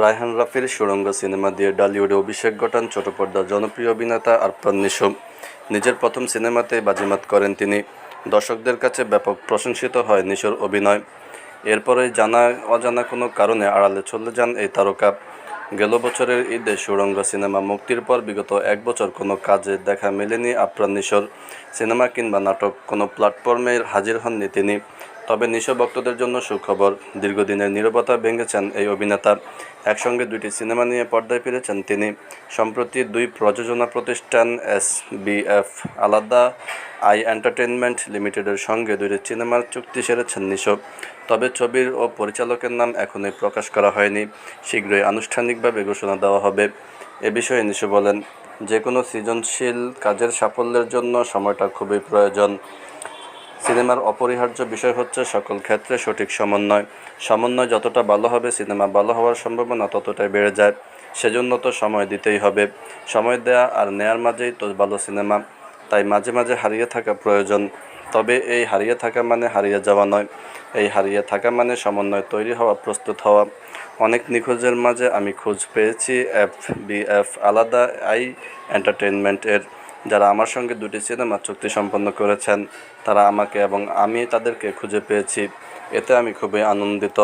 রায়হান রাফির সুড়ঙ্গ সিনেমা দিয়ে ডালিউডে অভিষেক ঘটান ছোট পর্দার জনপ্রিয় অভিনেতা আরফান নিশো। নিজের প্রথম সিনেমাতেই বাজিমাত করেন তিনি। দর্শকদের কাছে ব্যাপক প্রশংসিত হয় নিশোর অভিনয়। এরপরে জানা অজানা কোনো কারণে আড়ালে চলে যান এই তারকা। গেল বছরের ঈদে সুড়ঙ্গ সিনেমা মুক্তির পর বিগত এক বছর কোনো কাজে দেখা মেলেনি আপ্রাণ নিশোর। সিনেমা কিংবা নাটক কোনো প্ল্যাটফর্মে হাজির হননি তিনি। তবে নিশো ভক্তদের জন্য সুখবর, দীর্ঘদিনের নীরবতা ভেঙেছেন এই অভিনেতা। একসঙ্গে দুইটি সিনেমা নিয়ে পর্দায় ফিরেছেন তিনি। সম্প্রতি দুই প্রযোজনা প্রতিষ্ঠান, এস বিএফ আলাদা আই এন্টারটেনমেন্ট লিমিটেডের সঙ্গে দুইটি সিনেমার চুক্তি সেরেছেন নিশো। তবে ছবির ও পরিচালকের নাম এখনই প্রকাশ করা হয়নি। শীঘ্রই আনুষ্ঠানিকভাবে ঘোষণা দেওয়া হবে। এ বিষয়ে নিশো বলেন, যে কোনো সৃজনশীল কাজের সাফল্যের জন্য সময়টা খুবই প্রয়োজন। সিনেমার অপরিহার্য বিষয় হচ্ছে সকল ক্ষেত্রে সঠিক সমন্বয়। সমন্বয় যতটা ভালো হবে, সিনেমা ভালো হওয়ার সম্ভাবনা ততটাই বেড়ে যায়। সেজন্য তো সময় দিতেই হবে। সময় দেয়া আর নেয়ার মাঝেই তো ভালো সিনেমা। তাই মাঝে মাঝে হারিয়ে থাকা প্রয়োজন। তবে এই হারিয়ে থাকা মানে হারিয়ে যাওয়া নয়। এই হারিয়ে থাকা মানে সমন্বয় তৈরি হওয়া, প্রস্তুত হওয়া। অনেক নিখোঁজের মাঝে আমি খোঁজ পেয়েছি। এফ বি এফ আলাদা আই এন্টারটেনমেন্টের যারা আমার সঙ্গে দুটি সিনেমা চুক্তি সম্পন্ন করেছেন, তারা আমাকে এবং আমি তাদেরকে খুঁজে পেয়েছি। এতে আমি খুবই আনন্দিত।